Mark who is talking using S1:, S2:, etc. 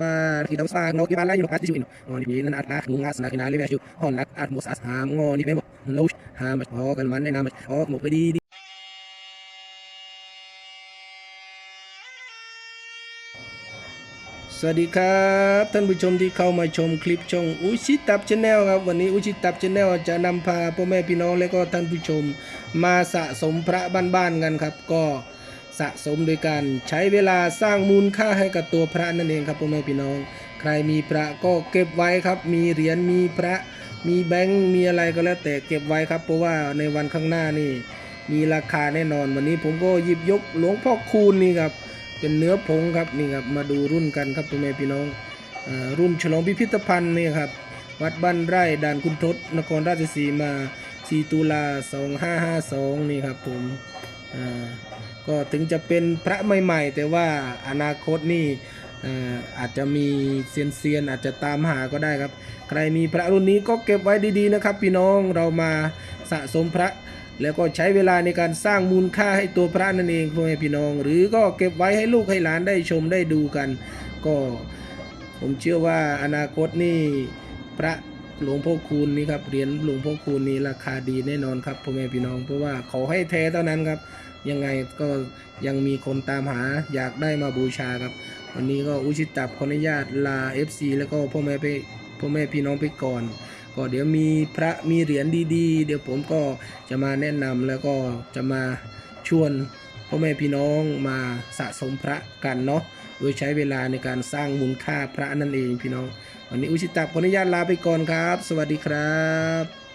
S1: bar kita usah no kita lain no kati juin no ni bin at at ngas na kinali besu hon nak at mos as ham ngo ni bemo no ha mas ho kan man na mas ho mo pedi di สวัสดีครับท่านผู้ชมที่เข้ามาชมคลิปช่องอุชิตับชาแนลครับวันนี้อุชิตับชาแนลจะนำพาพ่อแม่พี่น้องและก็ท่านผู้ชม มาสะสมพระบ้านๆกันครับ ก็ สะสมโดยการใช้เวลาสร้างมูลค่าให้กับตัวพระนั่นเองครับพ่อแม่พี่น้อง ใครมีพระก็เก็บไว้ครับ มีเหรียญมีพระ มีแบงค์มีอะไรก็แล้วแต่เก็บไว้ครับ เพราะว่าในวันข้างหน้านี่ มีราคาแน่นอน วันนี้ผมก็หยิบยกหลวงพ่อคูณนี่ครับเป็นเนื้อผงครับนี่ครับมาดูรุ่นกันครับตัวแม่พี่น้องอรุ่นฉลองพิพิธภัณฑ์นี่ครับวัดบ้านไร่ด่านคุณทศนครราชสีมา 4 ตุลา 2552 นี่ครับผมอ่า ก็ถึงจะเป็นพระใหม่ๆ แต่ว่าอนาคตนี่อาจจะมีเซียนเซียนๆอาจจะตามหาก็ได้ครับ ใครมีพระรุ่นนี้ก็เก็บไว้ดีๆนะครับ พี่น้องเรามาสะสมพระ แล้วก็ใช้เวลาในการสร้างมูลค่าให้ตัวพระนั่นเองพ่อแม่พี่น้อง หรือก็เก็บไว้ให้ลูกให้หลานได้ชมได้ดูกัน ก็ผมเชื่อว่าอนาคตนี่พระหลวงพ่อคูณนี่ครับเหรียญหลวงพ่อคูณนี่ราคาดีแน่นอนครับพ่อแม่พี่น้อง เพราะว่าขอให้แท้เท่านั้นครับ ยังไงก็ยังมีคนตามหาอยากได้มาบูชาครับ วันนี้ก็อุชิตับขออนุญาตลา FC แล้วก็พ่อแม่ไปพ่อแม่พี่น้องไปก่อน ก็เดี๋ยวมีพระมีเหรียญดีๆ เดี๋ยวผมก็จะมาแนะนำแล้วก็จะมาชวนพ่อแม่พี่น้องมาสะสมพระกันเนาะโดยใช้เวลาในการสร้างมูลค่าพระนั่นเองพี่น้อง วันนี้อุชิตับขออนุญาตลาไปก่อนครับ สวัสดีครับ